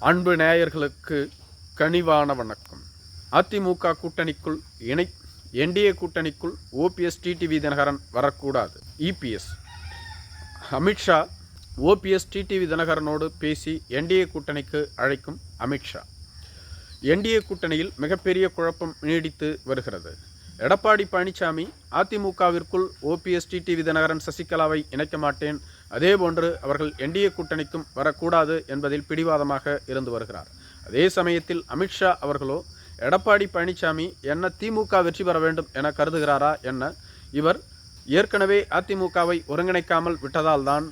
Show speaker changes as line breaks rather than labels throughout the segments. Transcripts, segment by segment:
அன்பு நேயர்களுக்கு கனிவான வணக்கம். அதிமுக கூட்டணிக்குள் இணை என்டிஏ கூட்டணிக்குள் ஓபிஎஸ் டிடிவி தினகரன் வரக்கூடாது. இபிஎஸ் அமித்ஷா ஓபிஎஸ் டிடிவி தினகரனோடு பேசி என்டிஏ கூட்டணிக்கு அழைக்கும் அமித்ஷா என்டிஏ கூட்டணியில் மிகப்பெரிய குழப்பம் நீடித்து வருகிறது. எடப்பாடி பழனிசாமி அதிமுகவிற்குள் ஓபிஎஸ் டிடிவி தினகரன் சசிகலாவை இணைக்க மாட்டேன். அதேபோன்று அவர்கள் என்டிஏ கூட்டணிக்கும் வரக்கூடாது என்பதில் பிடிவாதமாக இருந்து வருகிறார். அதே சமயத்தில் அமித்ஷா அவர்களோ எடப்பாடி பழனிசாமி என்ன திமுக வெற்றி பெற வேண்டும் என கருதுகிறாரா என்ன? இவர் ஏற்கனவே அதிமுகவை ஒருங்கிணைக்காமல் விட்டதால்தான்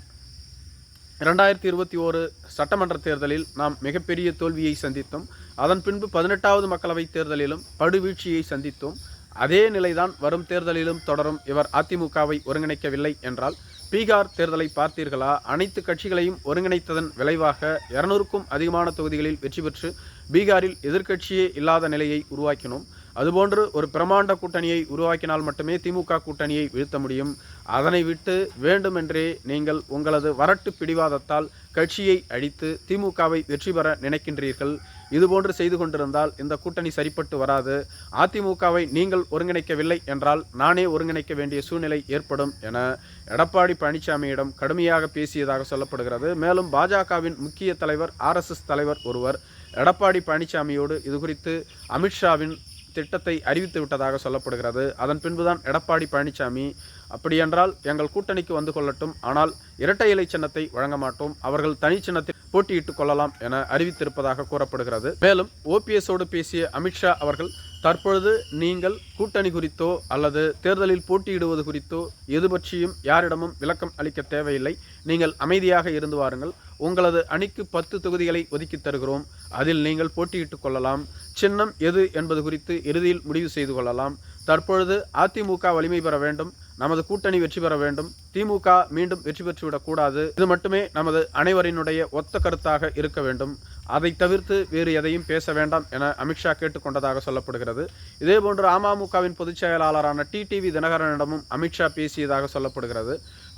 இரண்டாயிரத்தி இருபத்தி ஓரு சட்டமன்ற தேர்தலில் நாம் மிகப்பெரிய தோல்வியை சந்தித்தோம். அதன் பின்பு பதினெட்டாவது மக்களவைத் தேர்தலிலும் படுவீழ்ச்சியை சந்தித்தோம். அதே நிலைதான் வரும் தேர்தலிலும் தொடரும். இவர் அதிமுகவை ஒருங்கிணைக்கவில்லை என்றால் பீகார் தேர்தலை பார்த்தீர்களா? அனைத்து கட்சிகளையும் ஒருங்கிணைத்ததன் விளைவாக இருநூறுக்கும் அதிகமான தொகுதிகளில் வெற்றி பெற்று பீகாரில் எதிர்க்கட்சியே இல்லாத நிலையை உருவாக்கினோம். அதுபோன்று ஒரு பிரமாண்ட கூட்டணியை உருவாக்கினால் மட்டுமே திமுக கூட்டணியை வீழ்த்த முடியும். அதனை விட்டு வேண்டுமென்றே நீங்கள் உங்களது வரட்டு பிடிவாதத்தால் கட்சியை அழித்து திமுகவை வெற்றி பெற நினைக்கின்றீர்கள். இதுபோன்று செய்து கொண்டிருந்தால் இந்த கூட்டணி சரிப்பட்டு வராது. அதிமுகவை நீங்கள் ஒருங்கிணைக்கவில்லை என்றால் நானே ஒருங்கிணைக்க வேண்டிய சூழ்நிலை ஏற்படும் என எடப்பாடி பழனிசாமியிடம் கடுமையாக பேசியதாக சொல்லப்படுகிறது. மேலும் பாஜகவின் முக்கிய தலைவர் ஆர்எஸ்எஸ் தலைவர் ஒருவர் எடப்பாடி பழனிசாமியோடு இது குறித்து அமித்ஷாவின் திட்டத்தை அறிவித்து விட்டதாக சொல்லப்படுகிறது. அதன் பின்புதான் எடப்பாடி பழனிசாமி அப்படியென்றால் எங்கள் கூட்டணிக்கு வந்து கொள்ளட்டும். ஆனால் இரட்டை இலை சின்னத்தை வழங்க மாட்டோம். அவர்கள் தனி சின்னத்தில் போட்டியிட்டுக் கொள்ளலாம் என அறிவித்திருப்பதாக கூறப்படுகிறது. மேலும் ஓபிஎஸோடு பேசிய அமித்ஷா அவர்கள் தற்பொழுது நீங்கள் கூட்டணி குறித்தோ அல்லது தேர்தலில் போட்டியிடுவது குறித்தோ எது பற்றியும் யாரிடமும் விளக்கம் அளிக்க தேவையில்லை. நீங்கள் அமைதியாக இருந்து வாருங்கள். உங்களது அணிக்கு பத்து தொகுதிகளை ஒதுக்கி தருகிறோம். அதில் நீங்கள் போட்டியிட்டுக் கொள்ளலாம். சின்னம் எது என்பது குறித்து இறுதியில் முடிவு செய்து கொள்ளலாம். தற்பொழுது அதிமுக வலிமை பெற வேண்டும். நமது கூட்டணி வெற்றி பெற வேண்டும். திமுக மீண்டும் வெற்றி பெற்றுவிடக்கூடாது இது மட்டுமே நமது அனைவரினுடைய ஒத்த கருத்தாக இருக்க வேண்டும். அதை தவிர்த்து வேறு எதையும் பேச வேண்டாம் என அமித்ஷா கேட்டுக்கொண்டதாக சொல்லப்படுகிறது. இதேபோன்று அமமுகவின் பொதுச் செயலாளரான டிடிவி தினகரனிடமும் அமித்ஷா பேசியதாக சொல்லப்படுகிறது.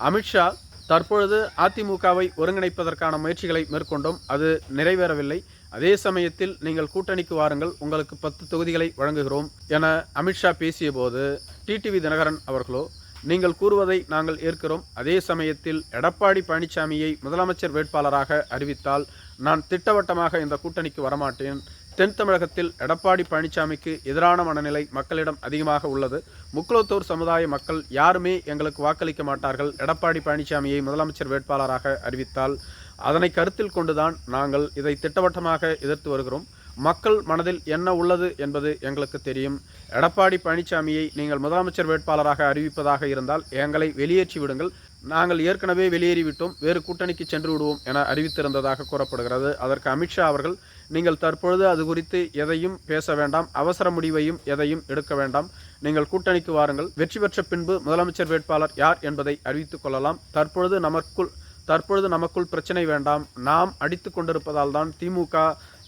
அமித்ஷா தற்பொழுது அதிமுகவை ஒருங்கிணைப்பதற்கான முயற்சிகளை மேற்கொண்டும். அது நிறைவேறவில்லை. அதே சமயத்தில் நீங்கள் கூட்டணிக்கு வாருங்கள் உங்களுக்கு பத்து தொகுதிகளை வழங்குகிறோம் என அமித்ஷா பேசியபோது டிடிவி தினகரன் அவர்களோ நீங்கள் கூறுவதை நாங்கள் ஏற்கிறோம். அதே சமயத்தில் எடப்பாடி பழனிசாமியை முதலமைச்சர் வேட்பாளராக அறிவித்தால் நான் திட்டவட்டமாக இந்த கூட்டணிக்கு வரமாட்டேன். தென் தமிழகத்தில் எடப்பாடி பழனிசாமிக்கு எதிரான மனநிலை மக்களிடம் அதிகமாக உள்ளது. முக்குளத்தூர் சமுதாய மக்கள் யாருமே எங்களுக்கு வாக்களிக்க மாட்டார்கள். எடப்பாடி பழனிசாமியை முதலமைச்சர் வேட்பாளராக அறிவித்தால் அதனை கருத்தில் கொண்டுதான் நாங்கள் இதை திட்டவட்டமாக எதிர்த்து வருகிறோம். மக்கள் மனதில் என்ன உள்ளது என்பது எங்களுக்கு தெரியும். எடப்பாடி பழனிசாமியை நீங்கள் முதலமைச்சர் வேட்பாளராக அறிவிப்பதாக இருந்தால் எங்களை வெளியேற்றி விடுங்கள். நாங்கள் ஏற்கனவே வெளியேறிவிட்டோம். வேறு கூட்டணிக்கு சென்று விடுவோம் என அறிவித்திருந்ததாக கூறப்படுகிறது. அதற்கு அமித்ஷா அவர்கள் நீங்கள் தற்பொழுது அது குறித்து எதையும் பேச வேண்டாம். அவசர முடிவையும் எதையும் எடுக்க வேண்டாம். நீங்கள் கூட்டணிக்கு வாருங்கள். வெற்றி பெற்ற பின்பு முதலமைச்சர் வேட்பாளர் யார் என்பதை அறிவித்துக் கொள்ளலாம். தற்பொழுது நமக்குள் தற்பொழுது நமக்குள் பிரச்சனை வேண்டாம். நாம் அடித்து கொண்டிருப்பதால் தான் திமுக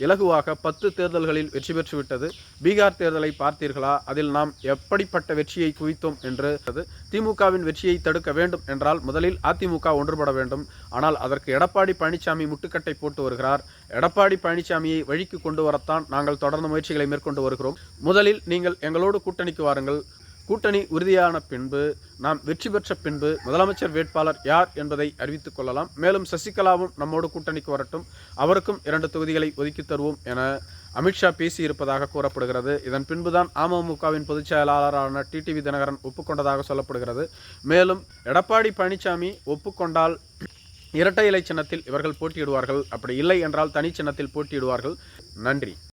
இலகுவாக பத்து தேர்தல்களில் வெற்றி பெற்றுவிட்டது. பீகார் தேர்தலை பார்த்தீர்களா? அதில் நாம் எப்படிப்பட்ட வெற்றியை குவித்தோம் என்று திமுகவின் வெற்றியை தடுக்க வேண்டும் என்றால் முதலில் அதிமுக ஒன்றுபட வேண்டும். ஆனால் அதற்கு எடப்பாடி பழனிசாமி முட்டுக்கட்டை போட்டு வருகிறார். எடப்பாடி பழனிசாமியை வழிக்கு கொண்டு வரத்தான் நாங்கள் தொடர்ந்து முயற்சிகளை மேற்கொண்டு வருகிறோம். முதலில் நீங்கள் எங்களோடு கூட்டணிக்கு வாருங்கள். கூட்டணி உறுதியான பின்பு நாம் வெற்றி பெற்ற பின்பு முதலமைச்சர் வேட்பாளர் யார் என்பதை அறிவித்துக் கொள்ளலாம். மேலும் சசிகலாவும் நம்மோடு கூட்டணிக்கு வரட்டும். அவருக்கும் இரண்டு தொகுதிகளை ஒதுக்கி தருவோம் என அமித்ஷா பேசியிருப்பதாக கூறப்படுகிறது. இதன் பின்புதான் அமமுகவின் பொதுச் செயலாளரான டிடிவி தினகரன் ஒப்புக்கொண்டதாக சொல்லப்படுகிறது. மேலும் எடப்பாடி பழனிசாமி ஒப்புக்கொண்டால் இரட்டை இலை சின்னத்தில் இவர்கள் போட்டியிடுவார்கள். அப்படி இல்லை என்றால் தனி சின்னத்தில் போட்டியிடுவார்கள். நன்றி.